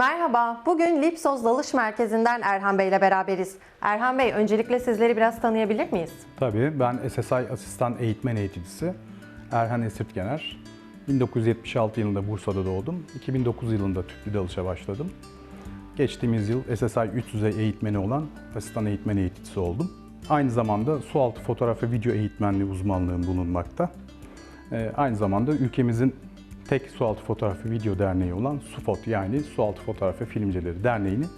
Merhaba, bugün Lipsos Dalış Merkezi'nden Erhan Bey ile beraberiz. Erhan Bey, öncelikle sizleri biraz tanıyabilir miyiz? Tabii ben SSI Asistan Eğitmen Eğiticisi Erhan Esirtgener. 1976 yılında Bursa'da doğdum. 2009 yılında tüplü dalışa başladım. Geçtiğimiz yıl SSI 3 düzey eğitmeni olan asistan eğitmen eğiticisi oldum. Aynı zamanda sualtı fotoğraf ve video eğitmenliği uzmanlığım bulunmakta. Ee, aynı zamanda ülkemizin tek sualtı fotoğraf ve video derneği olan SUFOT yani Sualtı Fotoğraf ve Filmcileri Derneği'nin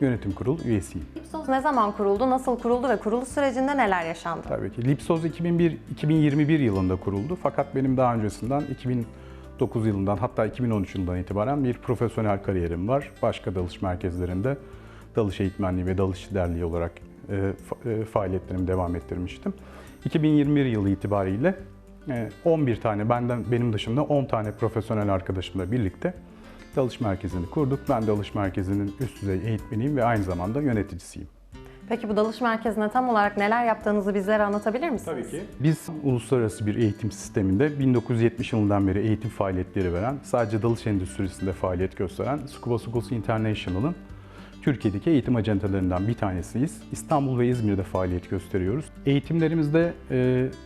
yönetim kurulu üyesiyim. Lipsos ne zaman kuruldu, nasıl kuruldu ve kuruluş sürecinde neler yaşandı? Tabii ki. Lipsoz 2001 2021 yılında kuruldu. Fakat benim daha öncesinden 2009 yılından hatta 2013 yılından itibaren bir profesyonel kariyerim var. Başka dalış merkezlerinde dalış eğitmenliği ve dalış liderliği olarak e, fa- e, faaliyetlerimi devam ettirmiştim. 2021 yılı itibariyle 11 tane benden benim dışında 10 tane profesyonel arkadaşımla birlikte dalış merkezini kurduk. Ben dalış merkezinin üst düzey eğitmeniyim ve aynı zamanda yöneticisiyim. Peki bu dalış merkezine tam olarak neler yaptığınızı bizlere anlatabilir misiniz? Tabii ki. Biz uluslararası bir eğitim sisteminde 1970 yılından beri eğitim faaliyetleri veren, sadece dalış endüstrisinde faaliyet gösteren Scuba Schools International'ın Türkiye'deki eğitim acentelerinden bir tanesiyiz. İstanbul ve İzmir'de faaliyet gösteriyoruz. Eğitimlerimizde e,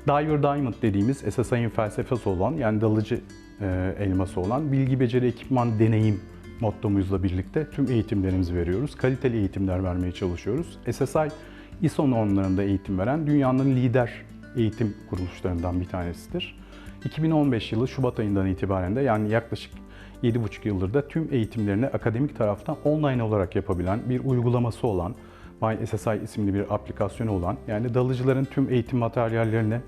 Diver Diamond dediğimiz SSI'nin felsefesi olan yani dalıcı e, elması olan bilgi, beceri, ekipman, deneyim mottomuzla birlikte tüm eğitimlerimizi veriyoruz. Kaliteli eğitimler vermeye çalışıyoruz. SSI ISO normlarında eğitim veren dünyanın lider eğitim kuruluşlarından bir tanesidir. 2015 yılı Şubat ayından itibaren de yani yaklaşık 7,5 yıldır da tüm eğitimlerini akademik taraftan online olarak yapabilen bir uygulaması olan MySSI isimli bir aplikasyonu olan yani dalıcıların tüm eğitim materyallerine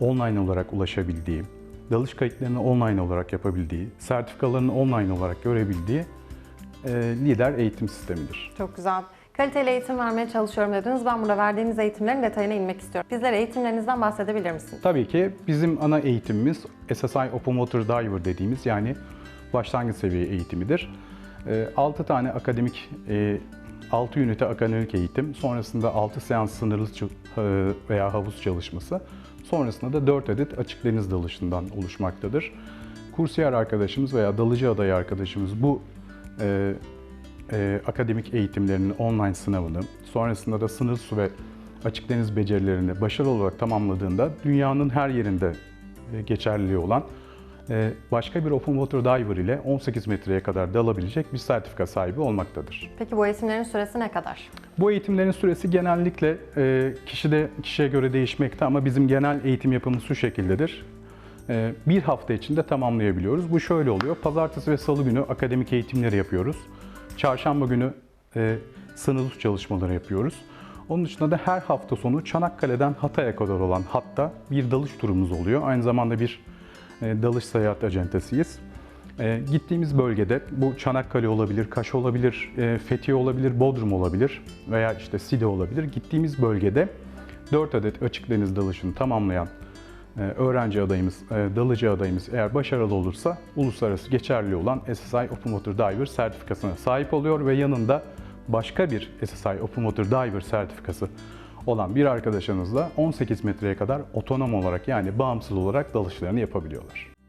online olarak ulaşabildiği, dalış kayıtlarını online olarak yapabildiği, sertifikalarını online olarak görebildiği e, lider eğitim sistemidir. Çok güzel. Kaliteli eğitim vermeye çalışıyorum dediniz. Ben burada verdiğiniz eğitimlerin detayına inmek istiyorum. Bizlere eğitimlerinizden bahsedebilir misiniz? Tabii ki bizim ana eğitimimiz SSI Open Water Diver dediğimiz yani başlangıç seviye eğitimidir. 6 tane akademik, 6 ünite akademik eğitim, sonrasında 6 seans sınırlı e, veya havuz çalışması, sonrasında da 4 adet açık deniz dalışından oluşmaktadır. Kursiyer arkadaşımız veya dalıcı adayı arkadaşımız bu e, e, akademik eğitimlerinin online sınavını, sonrasında da sınır su ve açık deniz becerilerini başarılı olarak tamamladığında dünyanın her yerinde e, geçerliliği olan e, başka bir open water diver ile 18 metreye kadar dalabilecek bir sertifika sahibi olmaktadır. Peki bu eğitimlerin süresi ne kadar? Bu eğitimlerin süresi genellikle e, kişide kişiye göre değişmekte ama bizim genel eğitim yapımız şu şekildedir. E, bir hafta içinde tamamlayabiliyoruz. Bu şöyle oluyor. Pazartesi ve salı günü akademik eğitimleri yapıyoruz. Çarşamba günü e, sınırlı çalışmaları yapıyoruz. Onun dışında da her hafta sonu Çanakkale'den Hatay'a kadar olan hatta bir dalış turumuz oluyor. Aynı zamanda bir dalış seyahat acentesiyiz. E, gittiğimiz bölgede bu Çanakkale olabilir, Kaş olabilir, e, Fethiye olabilir, Bodrum olabilir veya işte Side olabilir. Gittiğimiz bölgede 4 adet açık deniz dalışını tamamlayan e, öğrenci adayımız, e, dalıcı adayımız eğer başarılı olursa uluslararası geçerli olan SSI Open Water Diver sertifikasına sahip oluyor ve yanında başka bir SSI Open Water Diver sertifikası olan bir arkadaşınızla 18 metreye kadar otonom olarak yani bağımsız olarak dalışlarını yapabiliyorlar.